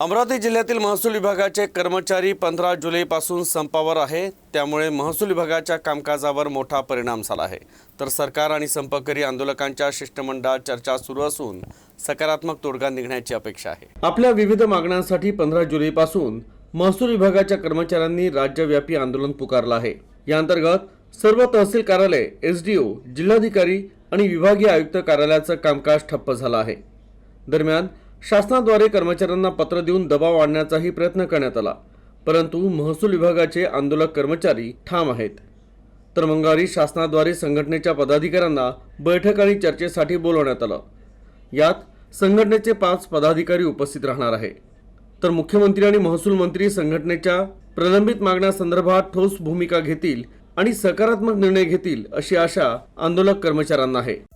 अमरावती जिल्ह्यातील महसूल विभागाचे कर्मचारी पंधरा जुलैपासून संपावर आहे. त्यामुळे महसूल विभागाच्या कामकाजावर मोठा परिणाम झाला आहे. तर सरकार आणि संपकरी आंदोलकांच्या शिष्टमंडळात चर्चा सुरू असून सकारात्मक तोडगा निघण्याची अपेक्षा आहे. आपल्या विविध मागण्यांसाठी पंधरा जुलैपासून महसूल विभागाच्या कर्मचाऱ्यांनी राज्यव्यापी आंदोलन पुकारलं आहे. या अंतर्गत सर्व तहसील कार्यालय एसडीओ जिल्हाधिकारी आणि विभागीय आयुक्त कार्यालयाचं कामकाज ठप्प झालं आहे. दरम्यान शासनाद्वारे कर्मचाऱ्यांना पत्र देऊन दबाव आणण्याचाही प्रयत्न करण्यात आला. परंतु महसूल विभागाचे आंदोलक कर्मचारी ठाम आहेत. तर मंगळवारी शासनाद्वारे संघटनेच्या पदाधिकाऱ्यांना बैठक आणि चर्चेसाठी बोलवण्यात आलं. यात संघटनेचे पाच पदाधिकारी उपस्थित राहणार आहे. तर मुख्यमंत्री आणि महसूल मंत्री संघटनेच्या प्रलंबित मागण्यासंदर्भात ठोस भूमिका घेतील आणि सकारात्मक निर्णय घेतील अशी आशा आंदोलक कर्मचाऱ्यांना आहे.